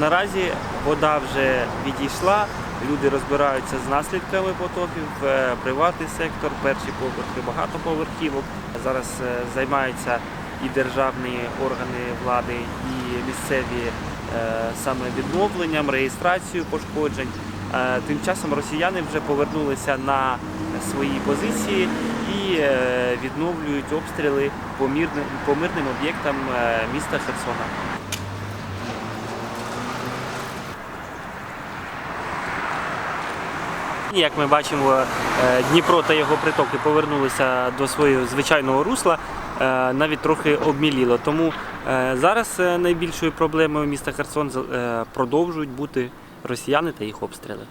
Наразі вода вже відійшла, люди розбираються з наслідками потопів, е, приватний сектор, перші поверхи, багатоповерхівок. Зараз е, займаються і державні органи влади, і місцеві е, саме відновленням, реєстрацією пошкоджень. Тим часом росіяни вже повернулися на свої позиції і відновлюють обстріли по мирним, об'єктам міста Херсона. Як ми бачимо, е, Дніпро та його притоки повернулися до свого звичайного русла, е, навіть трохи обміліло. Тому е, зараз найбільшою проблемою міста Херсон продовжують бути росіяни та їх обстріли.